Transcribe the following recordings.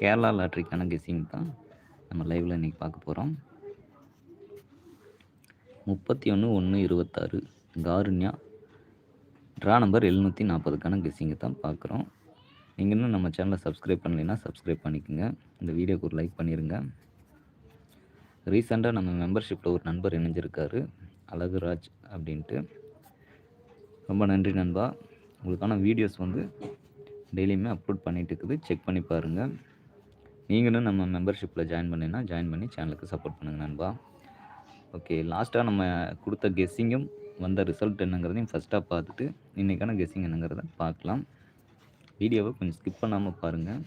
Kerala லாட்ரிக்கான guessing தான் நம்ம லைவில் இன்றைக்கி பார்க்க போகிறோம் முப்பத்தி ஒன்று ஒன்று இருபத்தாறு காருண்யா. ட்ரா நம்பர் எழுநூற்றி நாற்பதுக்கான கெஸ்ஸிங்கை தான் பார்க்குறோம். நீங்கள் இன்னும் நம்ம சேனலை சப்ஸ்கிரைப் பண்ணலைன்னா சப்ஸ்கிரைப் பண்ணிக்கோங்க. இந்த வீடியோக்கு ஒரு லைக் பண்ணிடுங்க ரீசெண்டாக நம்ம மெம்பர்ஷிப்பில் ஒரு நண்பர் இணைஞ்சிருக்காரு அழகுராஜ் அப்படின்ட்டு. ரொம்ப நன்றி நண்பா. உங்களுக்கான வீடியோஸ் வந்து டெய்லியுமே அப்லோட் பண்ணிகிட்டு இருக்குது. செக் பண்ணி பாருங்கள் நீங்களும் நம்ம மெம்பர்ஷிப்பில் ஜாயின் பண்ணினா ஜாயின் பண்ணி சேனலுக்கு சப்போர்ட் பண்ணுங்கள் நண்பா. ஓகே லாஸ்ட்டாக நம்ம கொடுத்த கெஸ்ஸிங்கும் வந்த ரிசல்ட் என்னங்கிறதையும் ஃபஸ்ட்டாக பார்த்துட்டு இன்றைக்கான கெஸ்ஸிங் என்னங்கிறத பார்க்கலாம். வீடியோவை கொஞ்சம் ஸ்கிப் பண்ணாமல் பாருங்கள்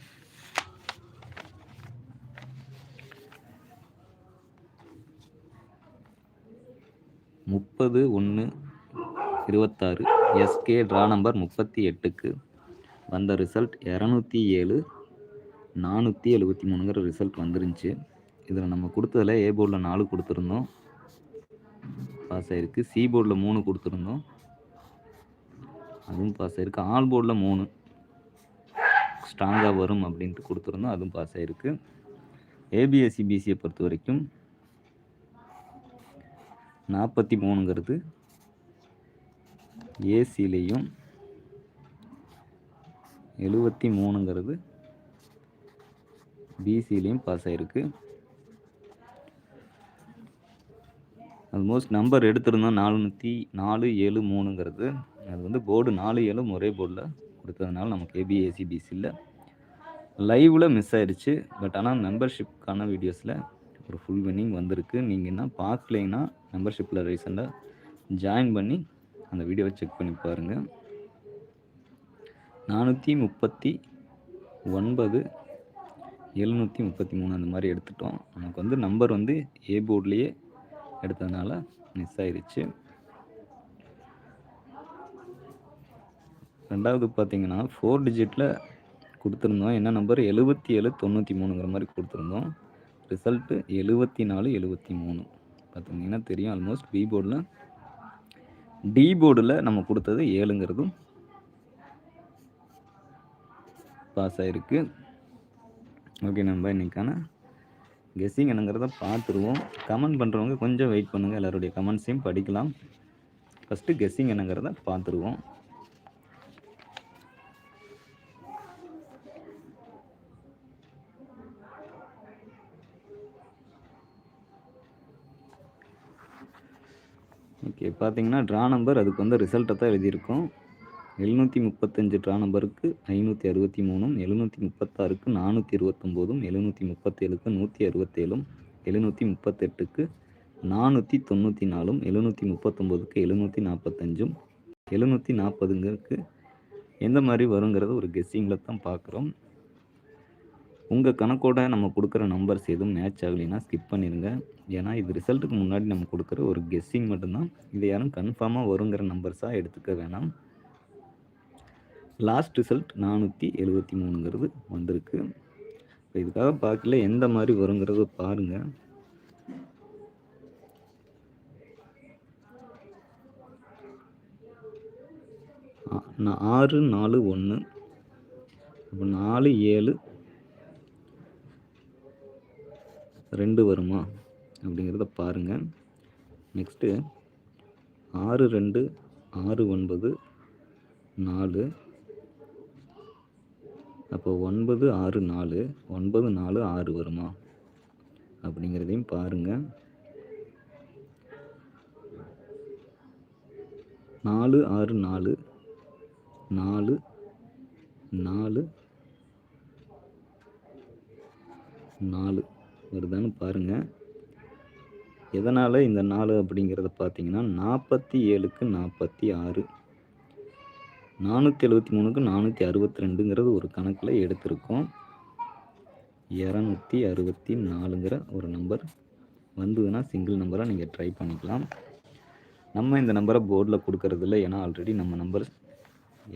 முப்பது ஒன்று இருபத்தாறு எஸ்கே ட்ரா நம்பர் முப்பத்தி எட்டுக்கு வந்த ரிசல்ட் இரநூத்தி ஏழு நானூற்றி எழுபத்தி மூணுங்கிற ரிசல்ட் வந்துருந்துச்சு. இதில் நம்ம கொடுத்ததில் ஏ போர்டில் நாலு கொடுத்துருந்தோம். பாஸ் ஆகிருக்கு சி போர்டில் மூணு கொடுத்துருந்தோம். அதுவும் பாஸ் ஆகிருக்கு ஆல் போர்டில் மூணு. ஸ்ட்ராங்காக வரும் அப்படின்ட்டு கொடுத்துருந்தோம். அதுவும் பாஸ் ஆகிருக்கு ஏபிஎஸ்சி பிசியை பொறுத்த வரைக்கும் நாற்பத்தி மூணுங்கிறது ஏசிலையும் எழுபத்தி மூணுங்கிறது பிசிலையும் பாஸ் ஆகிருக்கு ஆல்மோஸ்ட் நம்பர் எடுத்திருந்தோம் நானூற்றி நாலு ஏழு மூணுங்கிறது. அது வந்து போர்டு நாலு ஏழும் ஒரே போர்டில் கொடுத்ததுனால நமக்கு ஏபிஏசி பிசியில் லைவில் மிஸ் ஆயிடுச்சு. பட் ஆனால் மெம்பர்ஷிப்கான வீடியோஸில் ஒரு ஃபுல் வின்னிங் வந்திருக்கு. நீங்கள் என்ன பார்க்கலைன்னா மெம்பர்ஷிப்பில் ரீசெண்டாக ஜாயின் பண்ணி அந்த வீடியோவை செக் பண்ணி பாருங்கள் நானூற்றி முப்பத்தி ஒன்பது எழுநூற்றி முப்பத்தி மூணு அந்த மாதிரி எடுத்துட்டோம். நமக்கு வந்து நம்பர் வந்து ஏ போர்ட்லேயே எடுத்ததுனால மிஸ் ஆயிடுச்சு ரெண்டாவது பார்த்தீங்கன்னா ஃபோர் டிஜிட்டில் கொடுத்துருந்தோம். என்ன நம்பர் எழுபத்தி ஏழு தொண்ணூற்றி மூணுங்கிற மாதிரி கொடுத்துருந்தோம். ரிசல்ட்டு எழுபத்தி நாலு எழுபத்தி மூணு. பார்த்தீங்கன்னா தெரியும் ஆல்மோஸ்ட் பி போர்டில் டி போர்டில் நம்ம கொடுத்தது ஏழுங்கிறதும் பாஸ் ஆகிருக்கு ஓகே நம்ம இன்றைக்கான கெஸ்ஸிங் என்னங்கிறத பார்த்துருவோம். கமெண்ட் பண்ணுறவங்க கொஞ்சம் வெயிட் பண்ணுங்கள் எல்லாருடைய கமெண்ட்ஸையும் படிக்கலாம். ஃபஸ்ட்டு கெஸ்ஸிங் என்னங்கிறத பார்த்துருவோம். ஓகே பார்த்தீங்கன்னா ட்ரா நம்பர் அதுக்கு வந்து ரிசல்ட்டை தான் எழுதியிருக்கோம். எழுநூற்றி முப்பத்தஞ்சு ட்ரா நம்பருக்கு ஐநூற்றி அறுபத்தி மூணும் எழுநூற்றி முப்பத்தாறுக்கு நானூற்றி இருபத்தொம்போதும் எழுநூற்றி முப்பத்தேழுக்கு நூற்றி அறுபத்தேழும் எழுநூற்றி முப்பத்தெட்டுக்கு நானூற்றி தொண்ணூற்றி நாலும் எழுநூற்றி முப்பத்தொம்போதுக்கு எழுநூற்றி நாற்பத்தஞ்சும் எழுநூற்றி நாற்பதுங்களுக்கு எந்த மாதிரி வருங்கிறத ஒரு கெஸ்ஸிங்கில் தான் பார்க்குறோம். உங்கள் கணக்கோட நம்ம கொடுக்குற நம்பர்ஸ் எதுவும் மேட்ச் ஆகலைன்னா ஸ்கிப் பண்ணிடுங்க ஏன்னா இது ரிசல்ட்டுக்கு முன்னாடி நம்ம கொடுக்குற ஒரு கெஸ்ஸிங் மட்டும்தான். இது யாரும் கன்ஃபார்மாக வருங்கிற நம்பர்ஸாக எடுத்துக்க வேணாம். லாஸ்ட் ரிசல்ட் நானூற்றி எழுபத்தி மூணுங்கிறது வந்திருக்கு. இப்போ இதுக்காக பார்க்கல எந்த மாதிரி வருங்கிறத பாருங்கள் ஆறு நாலு ஒன்று அப்போ நாலு ஏழு ரெண்டு வருமா? அப்படிங்கிறத பாருங்கள் நெக்ஸ்ட்டு ஆறு ரெண்டு ஆறு ஒன்பது நாலு அப்போ ஒன்பது ஆறு நாலு ஒன்பது நாலு ஆறு வருமா? அப்படிங்கிறதையும் பாருங்கள் நாலு ஆறு நாலு நாலு நாலு நாலு வருதான்னு பாருங்கள் எதனால் இந்த நாலு அப்படிங்கிறத பார்த்தீங்கன்னா நாற்பத்தி ஏழுக்கு நாற்பத்தி ஆறு. நானூற்றி எழுபத்தி மூணுக்கு நானூற்றி அறுபத்தி ரெண்டுங்கிறது ஒரு கணக்கில் எடுத்திருக்கோம். இரநூத்தி அறுபத்தி நாலுங்கிற ஒரு நம்பர் வந்ததுன்னா சிங்கிள் நம்பராக நீங்கள் ட்ரை பண்ணிக்கலாம். நம்ம இந்த நம்பரை போர்டில் கொடுக்கறதில்ல ஏன்னா ஆல்ரெடி நம்ம நம்பர்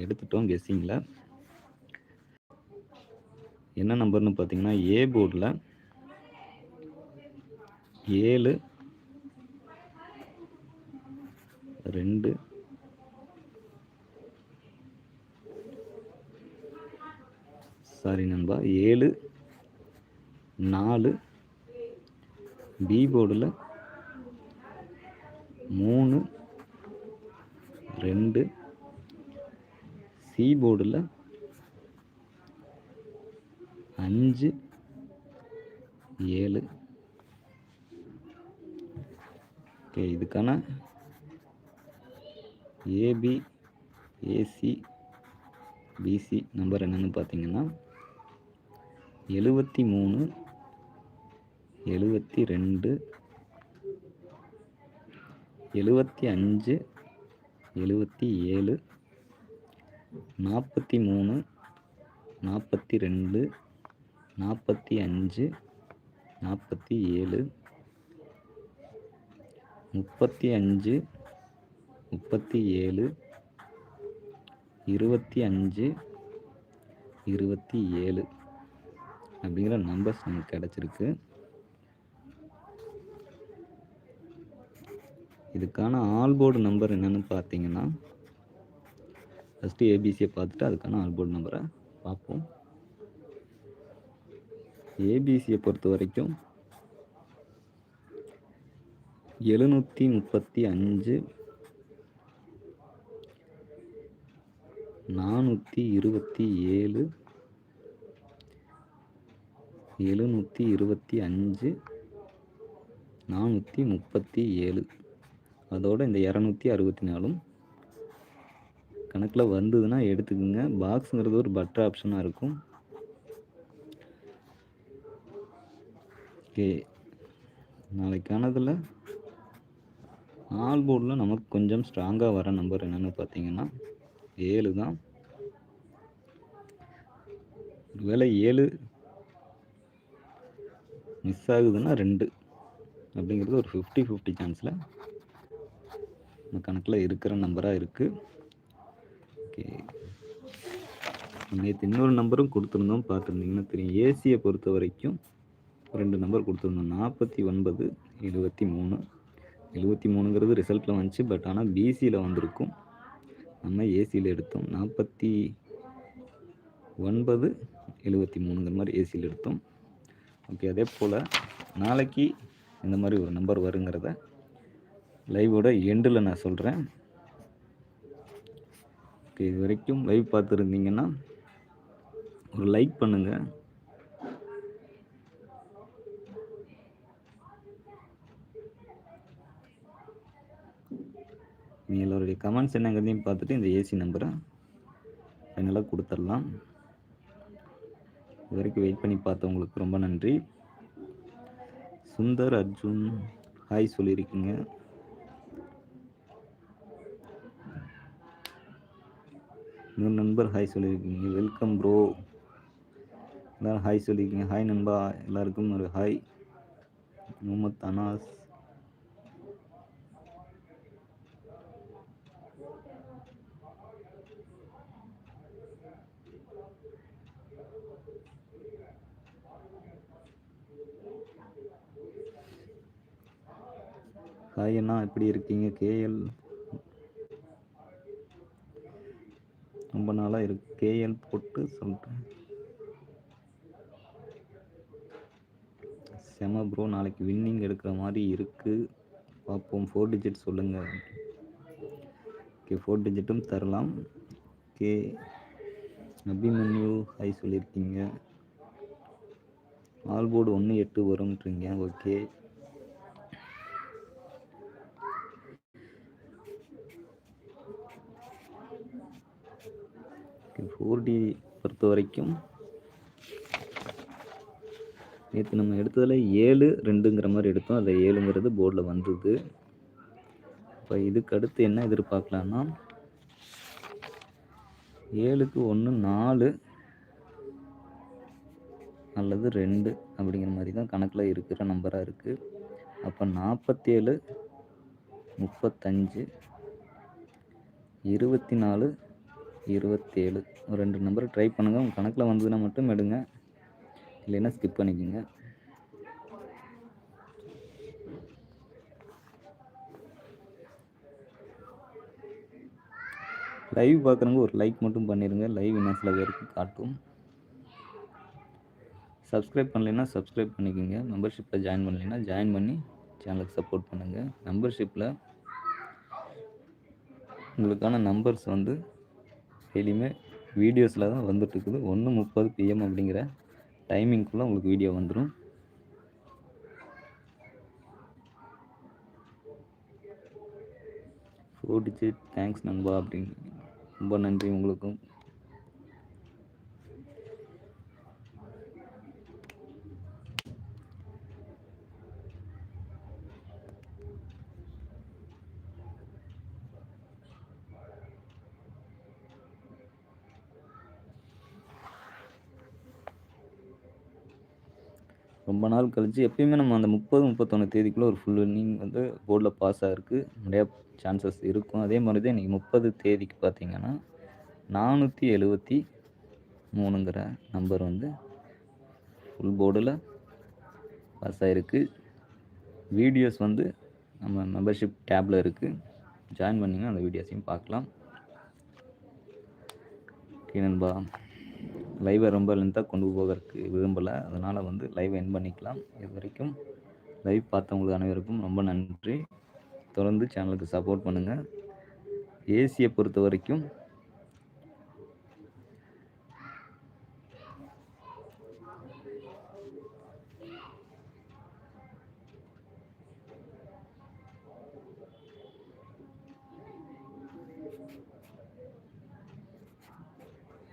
எடுத்துட்டோம் கெஸ்ஸிங்கில் என்ன நம்பர்னு பார்த்தீங்கன்னா ஏ போர்டில் ஏழு ரெண்டு சாரி நண்பா. ஏழு நாலு பி போர்டில் மூணு ரெண்டு சி போர்டில் அஞ்சு ஏழு. ஓகே இதுக்கான ஏபி ஏசி பிசி நம்பர் என்னென்னு பார்த்தீங்கன்னா எழுபத்தி மூணு எழுபத்தி ரெண்டு எழுபத்தி அஞ்சு எழுபத்தி ஏழு நாற்பத்தி மூணு நாற்பத்தி ரெண்டு நாற்பத்தி அஞ்சு நாற்பத்தி ஏழு முப்பத்தி அஞ்சு முப்பத்தி ஏழு இருபத்தி அஞ்சு இருபத்தி ஏழு அப்படிங்கிற நம்பர்ஸ் நமக்கு கிடச்சிருக்கு. இதுக்கான ஆல்போர்டு நம்பர் என்னன்னு பார்த்தீங்கன்னா ஃபஸ்ட்டு ஏபிசியை பார்த்துட்டு அதுக்கான ஆல்போர்டு நம்பரை பார்ப்போம். ஏபிசியை பொறுத்த வரைக்கும் எழுநூற்றி முப்பத்தி அஞ்சு நானூற்றி இருபத்தி ஏழு எழுநூற்றி இருபத்தி அஞ்சு நானூற்றி முப்பத்தி ஏழு. அதோடு இந்த இரநூத்தி அறுபத்தி நாலும் கணக்கில் வந்ததுன்னா எடுத்துக்கோங்க. பாக்ஸுங்கிறது ஒரு பட்டர் ஆப்ஷனாக இருக்கும். ஓகே நாளைக்கானதில் ஆல் போர்டில் நமக்கு கொஞ்சம் ஸ்ட்ராங்காக வர நம்பர் என்னென்னு பார்த்தீங்கன்னா ஏழு தான். ஒருவேளை ஏழு மிஸ் ஆகுதுன்னா ரெண்டு அப்படிங்கிறது ஒரு ஃபிஃப்டி ஃபிஃப்டி சான்ஸில் நம்ம கணக்கில் இருக்கிற நம்பராக இருக்குது ஓகே நேற்று இன்னொரு நம்பரும் கொடுத்துருந்தோம் பார்த்துருந்தீங்கன்னா தெரியும். ஏசியை பொறுத்த வரைக்கும் ரெண்டு நம்பர் கொடுத்துருந்தோம். நாற்பத்தி ஒன்பது எழுபத்தி மூணு. எழுபத்தி மூணுங்கிறது ரிசல்ட்டில் வந்துச்சு பட் ஆனால் பிசியில் வந்திருக்கும். நம்ம ஏசியில் எடுத்தோம். நாற்பத்தி ஒன்பது எழுபத்தி மூணுங்கிற மாதிரி ஏசியில் எடுத்தோம். ஓகே அதே போல் நாளைக்கு இந்த மாதிரி ஒரு நம்பர் வருங்கிறத லைவோட எண்டில் நான் சொல்கிறேன் ஓகே இது வரைக்கும் லைவ் பார்த்துருந்தீங்கன்னா ஒரு லைக் பண்ணுங்கள் நீங்கள் எல்லோருடைய கமெண்ட்ஸ் என்னங்கிறதையும் பார்த்துட்டு இந்த ஏசி நம்பரை ஃபைனலாக கொடுத்துடலாம். இது வரைக்கும் வெயிட் பண்ணி பார்த்தவங்களுக்கு ரொம்ப நன்றி. சுந்தர் அர்ஜுன் ஹாய் சொல்லியிருக்கீங்க. இன்னொரு நண்பர் ஹாய் சொல்லியிருக்கீங்க. வெல்கம் ப்ரோ எல்லோரும் ஹாய் சொல்லியிருக்கீங்க. ஹாய் நண்பா. எல்லாருக்கும் ஒரு ஹாய் முகமத் அனாஸ். ஹாய் அண்ணா எப்படி இருக்கீங்க? கேஎல். ரொம்ப நாளாக இருக்கு கேஎல் போட்டு சொல்கிறேன் செம ப்ரோ நாளைக்கு வின்னிங் எடுக்கிற மாதிரி இருக்குது பார்ப்போம் ஃபோர் டிஜிட் சொல்லுங்கள் ஓகே ஃபோர் டிஜிட்டும் தரலாம். கே அபிமன்யு ஹாய் சொல்லியிருக்கீங்க. ஆல்போர்டு ஒன்று எட்டு வரும்ன்றீங்க. ஓகே ஊர்டி பொறுத்த வரைக்கும் நேற்று நம்ம எடுத்ததில் ஏழு ரெண்டுங்கிற மாதிரி எடுத்தோம். அதில் ஏழுங்கிறது போர்டில் வந்தது. இப்போ இதுக்கு அடுத்து என்ன எதிர்பார்க்கலான்னா ஏழுக்கு ஒன்று நாலு அல்லது ரெண்டு அப்படிங்கிற மாதிரி தான் கணக்கில் இருக்கிற நம்பராக இருக்குது அப்போ நாற்பத்தேழு முப்பத்தஞ்சு இருபத்தி நாலு இருபத்தேழு. ஒரு ரெண்டு நம்பர் ட்ரை பண்ணுங்கள் உங்கள் கணக்கில் வந்ததுன்னா மட்டும் எடுங்க. இல்லைன்னா ஸ்கிப் பண்ணிக்கோங்க. லைவ் பார்க்குறவங்க ஒரு லைக் மட்டும் பண்ணிடுங்க லைவ் என்ன சில பேருக்கு காட்டும். சப்ஸ்கிரைப் பண்ணலைன்னா சப்ஸ்கிரைப் பண்ணிக்கோங்க. மெம்பர்ஷிப்பில் ஜாயின் பண்ணலைன்னா ஜாயின் பண்ணி சேனலுக்கு சப்போர்ட் பண்ணுங்கள் மெம்பர்ஷிப்பில் உங்களுக்கான நம்பர்ஸ் வந்து டெய்லியுமே வீடியோஸில் தான் வந்துட்டுருக்குது. ஒன்று முப்பது பிஎம் அப்படிங்கிற டைமிங்குள்ளே உங்களுக்கு வீடியோ வந்துடும் ஃபோர் டிஜிட் தேங்க்ஸ் நண்பா அப்படின்னு. ரொம்ப நன்றி உங்களுக்கும். ரொம்ப நாள் கழித்து எப்பயுமே நம்ம அந்த முப்பது முப்பத்தொன்று தேதிக்குள்ளே ஒரு ஃபுல் இன்னிங் வந்து போர்டில் பாஸ் ஆகிருக்கு நிறையா சான்சஸ் இருக்கும். அதே மாதிரி தான் இன்றைக்கி முப்பது தேதிக்கு பார்த்தீங்கன்னா நானூற்றி எழுபத்தி மூணுங்கிற நம்பர் வந்து ஃபுல் போர்டில் பாஸ் ஆகிருக்கு வீடியோஸ் வந்து நம்ம மெம்பர்ஷிப் டேப்பில் இருக்குது ஜாயின் பண்ணிங்கன்னா அந்த வீடியோஸையும் பார்க்கலாம். ஓகே நண்பா. லைவை ரொம்ப லென்த்தாக கொண்டு போகிறதுக்கு விரும்பலை. அதனால் வந்து லைவை என் பண்ணிக்கலாம். இது வரைக்கும் லைவ் பார்த்தவங்களுக்கு அனைவருக்கும் ரொம்ப நன்றி. தொடர்ந்து சேனலுக்கு சப்போர்ட் பண்ணுங்கள் ஏசியை பொறுத்த வரைக்கும்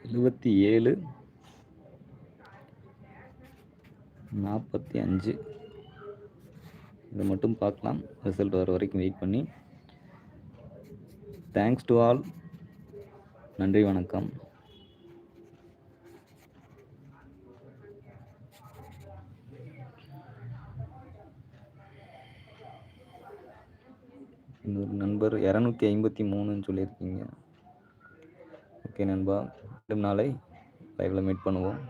எழுபத்தி ஏழு நாற்பத்தி அஞ்சு. இதை மட்டும் பார்க்கலாம். ரிசல்ட் வர வரைக்கும் வெயிட் பண்ணி. தேங்க்ஸ் டு ஆல் நன்றி வணக்கம். இன்னொரு நண்பர் இரநூத்தி ஐம்பத்தி மூணுன்னு சொல்லியிருக்கீங்க. ஓகே நண்பா. மீண்டும் நாளை லைவில் மீட் பண்ணுவோம்.